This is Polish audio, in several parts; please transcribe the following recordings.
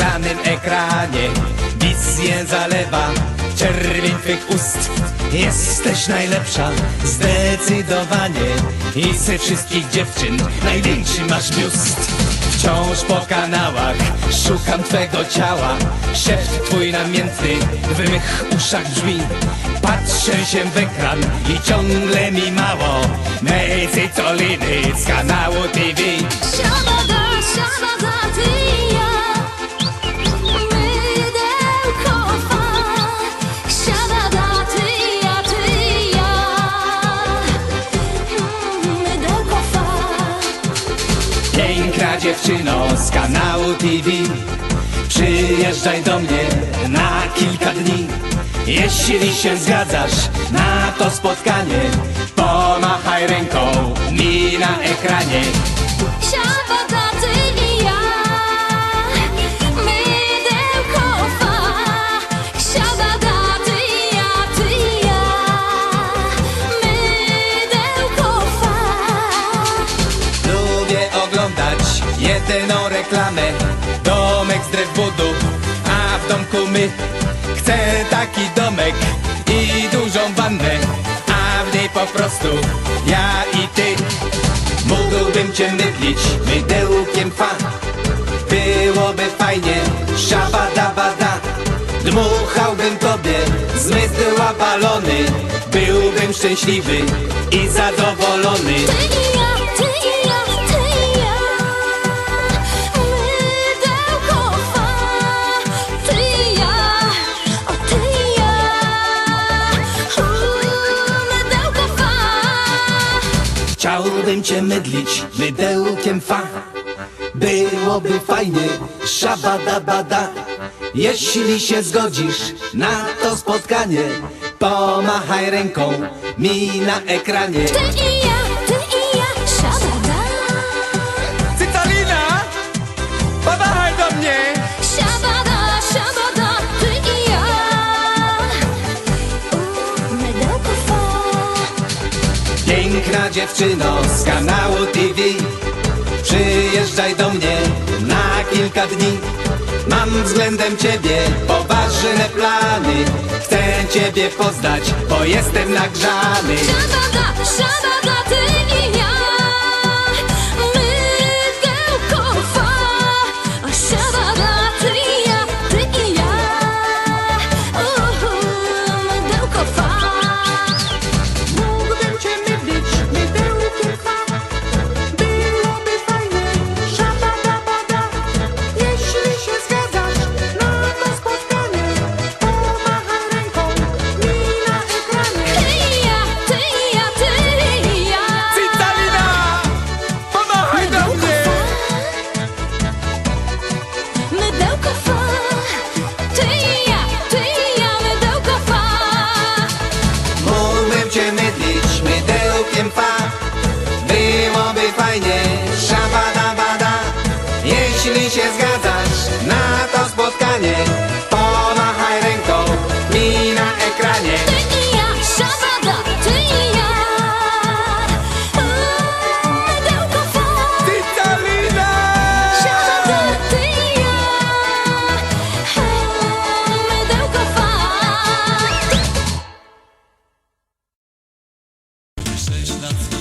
szklanym ekranie. Wizję zalewa czerwień twych ust. Jesteś najlepsza, zdecydowanie. I ze wszystkich dziewczyn największy masz biust. Wciąż po kanałach szukam twego ciała. Szef twój namiętny w mych uszach brzmi. Patrzę się w ekran i ciągle mi mało. Mej cycoliny z kanału TV Siabada, siabada, ty ja dziewczyno z kanału TV Przyjeżdżaj do mnie na kilka dni. Jeśli się zgadzasz na to spotkanie Pomachaj ręką mi na ekranie budu, a w domku my Chcę taki domek i dużą wannę. A w niej po prostu ja i ty. Mógłbym cię mydlić mydełkiem fa. Byłoby fajnie, szabadabada Dmuchałbym tobie z balony Byłbym szczęśliwy i zadowolony. Ty i ja, Chciałbym cię mydlić mydełkiem fa. Byłoby fajnie, szabadabada Jeśli się zgodzisz na to spotkanie Pomachaj ręką mi na ekranie dziewczyno z kanału TV Przyjeżdżaj do mnie na kilka dni. Mam względem ciebie poważne plany. Chcę ciebie poznać, bo jestem nagrzany. Siabada, siabada, ty sześć lat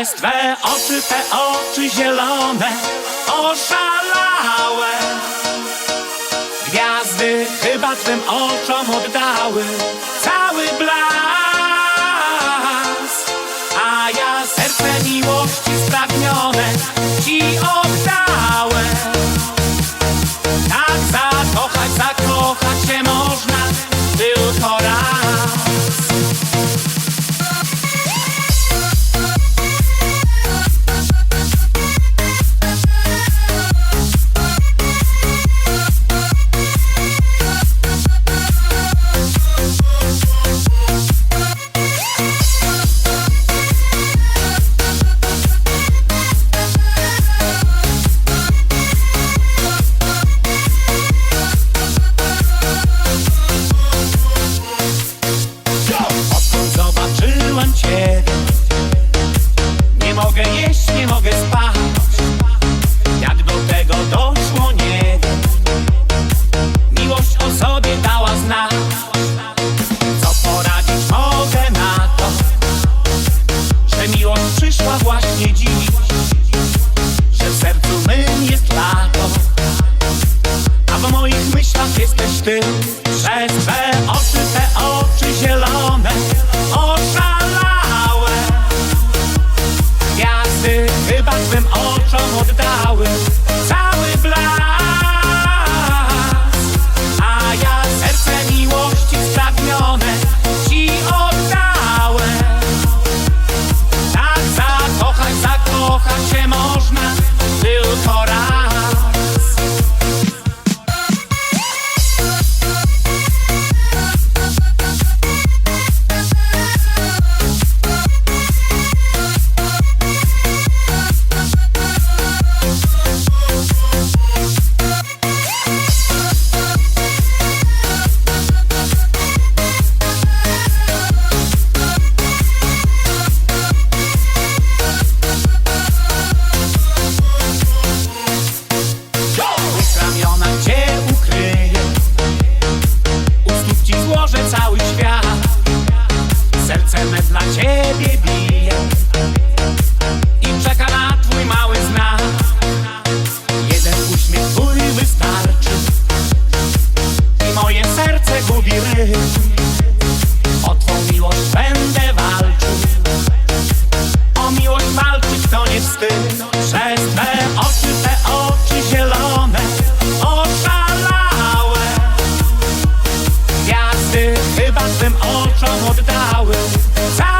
Przez twe oczy, te oczy zielone Oszalałe. Gwiazdy chyba twym oczom oddały Cały blask. uliczom oddałem.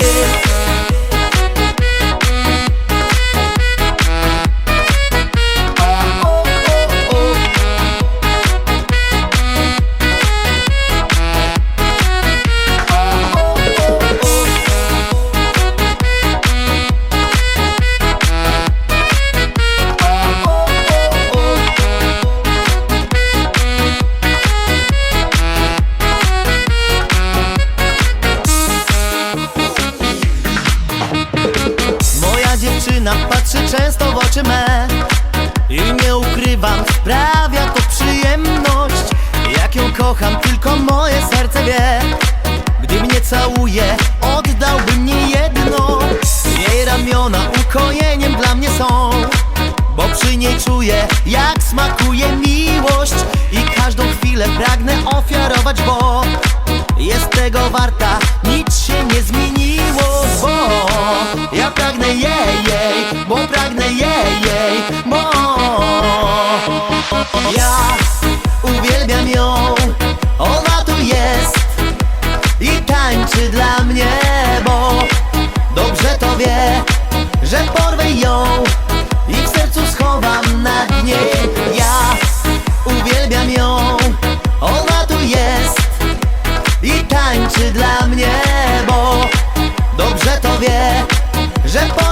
Jak smakuje miłość? I każdą chwilę pragnę ofiarować, bo jest tego warta, nic się nie zmieniło, bo ja pragnę jej, jej, bo pragnę jej, jej, bo ja uwielbiam ją, ona tu jest i tańczy dla mnie, tańczy dla mnie, bo dobrze to wie, że porwę